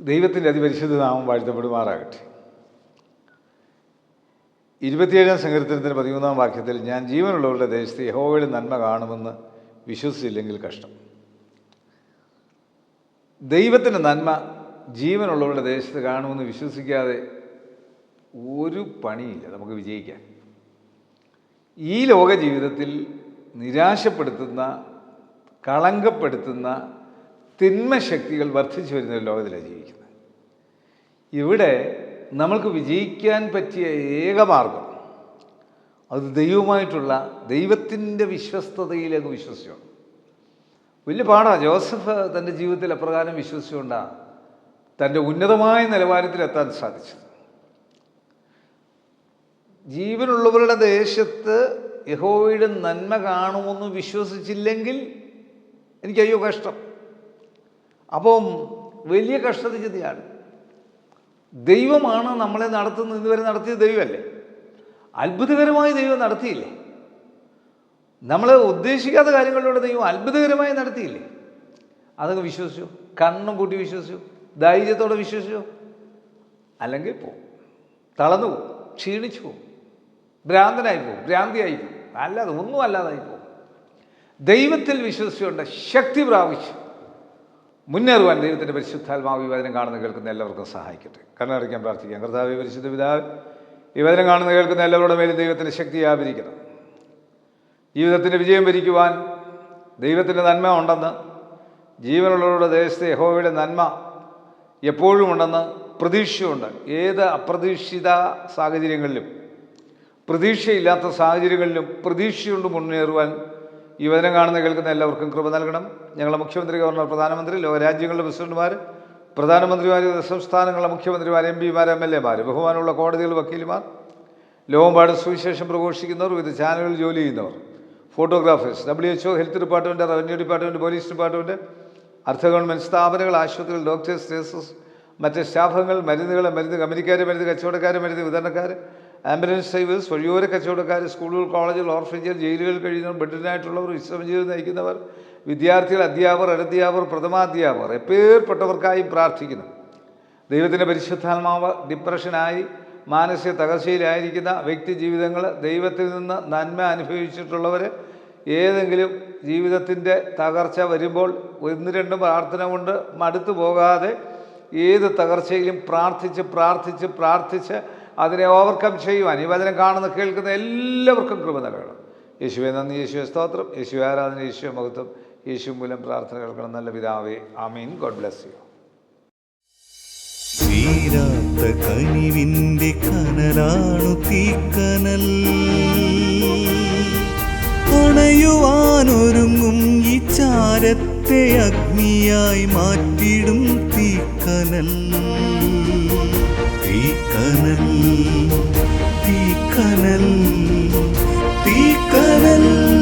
ദൈവത്തിന്റെ അതിപരിശുദ്ധ നാമം വാഴ്ത്തപ്പെടുമാറാകട്ടെ. ഇരുപത്തിയേഴാം സങ്കീർത്തനത്തിന്റെ പതിമൂന്നാം വാക്യത്തിൽ ഞാൻ ജീവനുള്ളവരുടെ ദേശത്ത് യഹോവയുടെ നന്മ കാണുമെന്ന് വിശ്വസിച്ചില്ലെങ്കിൽ കഷ്ടം. ദൈവത്തിന്റെ നന്മ ജീവനുള്ളവരുടെ ദേശത്ത് കാണുമെന്ന് വിശ്വസിക്കാതെ ഒരു പണിയില്ല നമുക്ക് വിജയിക്കാൻ. ഈ ലോക ജീവിതത്തിൽ നിരാശപ്പെടുത്തുന്ന കളങ്കപ്പെടുത്തുന്ന തിന്മശക്തികൾ വർദ്ധിച്ചു വരുന്ന ഒരു ലോകത്തിലാണ് ജീവിക്കുന്നത്. ഇവിടെ നമ്മൾക്ക് വിജയിക്കാൻ പറ്റിയ ഏക മാർഗം അത് ദൈവമായിട്ടുള്ള ദൈവത്തിന്റെ വിശ്വസ്തതയിലേക്ക് വിശ്വസിച്ചോ വലിയ പാടാണ് ജോസഫ് തന്റെ ജീവിതത്തിൽ അപ്രകാരം വിശ്വസിച്ചുകൊണ്ടാണ് തന്റെ ഉന്നതമായ നിലവാരത്തിലെത്താൻ സാധിച്ചത്. ജീവനുള്ളവരുടെ ദേശത്ത് യഹോവയുടെ നന്മ കാണുമെന്ന് വിശ്വസിച്ചില്ലെങ്കിൽ എനിക്ക് അയ്യോ കഷ്ടം. അപ്പം വലിയ കഷ്ടതയാണ് ദൈവമാണ് നമ്മളെ നടത്തുന്നത് ഇതുവരെ നടത്തിയ ദൈവമല്ലേ? അത്ഭുതകരമായി ദൈവം നടത്തിയില്ലേ? നമ്മൾ ഉദ്ദേശിക്കാത്ത കാര്യങ്ങളിലൂടെ ദൈവം അത്ഭുതകരമായി നടത്തിയില്ലേ? അതൊക്കെ വിശ്വസിച്ചു. കണ്ണും കൂട്ടി വിശ്വസിച്ചു. ധൈര്യത്തോടെ വിശ്വസിച്ചു. അല്ലെങ്കിൽ പോവും. തളർന്നു പോവും. ക്ഷീണിച്ചു പോവും. ഭ്രാന്തനായി പോവും. ഭ്രാന്തിയായി പോവും. അല്ലാതെ ഒന്നും അല്ലാതായി പോവും. ദൈവത്തിൽ വിശ്വസിച്ചുകൊണ്ട് ശക്തി പ്രാപിച്ചു. മുന്നേറുവാൻ ദൈവത്തിന്റെ പരിശുദ്ധാത്മാവ് ഈ വചനം കാണുന്ന കേൾക്കുന്ന എല്ലാവർക്കും സഹായിക്കട്ടെ. കണ്ണടയ്ക്കാൻ പ്രാർത്ഥിക്കാം. കർത്താവ് പരിശുദ്ധ പിതാവ് ഈ വചനം കാണുന്ന കേൾക്കുന്ന എല്ലാവരുടെ മേലും ദൈവത്തിന്റെ ശക്തി വ്യാപരിക്കണം ജീവിതത്തിന്റെ വിജയം ഭരിക്കുവാൻ ദൈവത്തിന്റെ നന്മ ഉണ്ടെന്ന് ജീവനുള്ളവരുടെ ദേശത്തെ യഹോവയുടെ നന്മ എപ്പോഴും ഉണ്ടെന്ന് പ്രതീക്ഷയുണ്ട്. ഏത് അപ്രതീക്ഷിത സാഹചര്യങ്ങളിലും പ്രതീക്ഷയില്ലാത്ത സാഹചര്യങ്ങളിലും പ്രതീക്ഷയുണ്ട് മുന്നേറുവാൻ ഈ വചനം കാണുന്ന കേൾക്കുന്ന എല്ലാവർക്കും കൃപ നൽകണം. ഞങ്ങളുടെ മുഖ്യമന്ത്രി ഗവർണർ പ്രധാനമന്ത്രി ലോകരാജ്യങ്ങളുടെ പ്രസിഡന്റുമാർ പ്രധാനമന്ത്രിമാർ സംസ്ഥാനങ്ങളുടെ മുഖ്യമന്ത്രിമാർ എം പിമാർ എം എൽ എമാർ ബഹുമാനമുള്ള കോടതികൾ വക്കീലുമാർ ലോകമ്പാട് സുവിശേഷം പ്രഘോഷിക്കുന്നവർ വിവിധ ചാനലുകളിൽ ജോലി ചെയ്യുന്നവർ photographers W H O health department revenue department police department അർദ്ധ ഗവൺമെന്റ് സ്ഥാപനങ്ങൾ ആശുപത്രികൾ ഡോക്ടേഴ്സ് നേഴ്സസ് മറ്റ് സ്റ്റാഫുകൾ മരുന്നുകൾ മരുന്ന് കമ്പനിക്കാർ മരുന്ന് കച്ചവടക്കാർ മരുന്ന് വിതരണക്കാർ ആംബുലൻസ് ഡ്രൈവേഴ്സ് വഴിയോര കച്ചവടക്കാർ സ്കൂളുകൾ കോളേജുകൾ ഓർഫനേജുകൾ ജയിലുകളിൽ കഴിയുന്നവർ ബെഡിനായിട്ടുള്ളവർ വിശ്രമജീവിതം നയിക്കുന്നവർ വിദ്യാർത്ഥികൾ അധ്യാപകർ അനധ്യാപകർ പ്രഥമാധ്യാപകർ എപ്പേർപ്പെട്ടവർക്കായും പ്രാർത്ഥിക്കുന്നു. ദൈവത്തിന്റെ പരിശുദ്ധാത്മാവ് ഡിപ്രഷനായി മാനസിക തകർച്ചയിലായിരിക്കുന്ന വ്യക്തി ജീവിതങ്ങൾ ദൈവത്തിൽ നിന്ന് നന്മ അനുഭവിച്ചിട്ടുള്ളവർ ഏതെങ്കിലും ജീവിതത്തിന്റെ തകർച്ച വരുമ്പോൾ ഒന്ന് രണ്ട് പ്രാർത്ഥന കൊണ്ട് മടുത്തു പോകാതെ ഏത് തകർച്ചയിലും പ്രാർത്ഥിച്ച് പ്രാർത്ഥിച്ച് പ്രാർത്ഥിച്ച് അതിനെ ഓവർകം ചെയ്യുവാൻ ഈ വചനം കാണുന്ന കേൾക്കുന്ന എല്ലാവർക്കും കൃപ നൽകണം. യേശുവെ നന്ദി യേശുവെ സ്തോത്രം. യേശു ആരാധന യേശുവെ മഹത്വം. യേശു മൂലം പ്രാർത്ഥന കേൾക്കണം. നല്ല പിതാവേ ആമീൻ. God bless you. തീരാത്ത കനിവിന്റെ കനലാണു തീക്കനൽ. ണയുവാനൊരുങ്ങും ഈ ചാരത്തെ അഗ്നിയായി മാറ്റിടും തീക്കനൽ. തീക്കനൽ തീക്കനൽ തീക്കനൽ.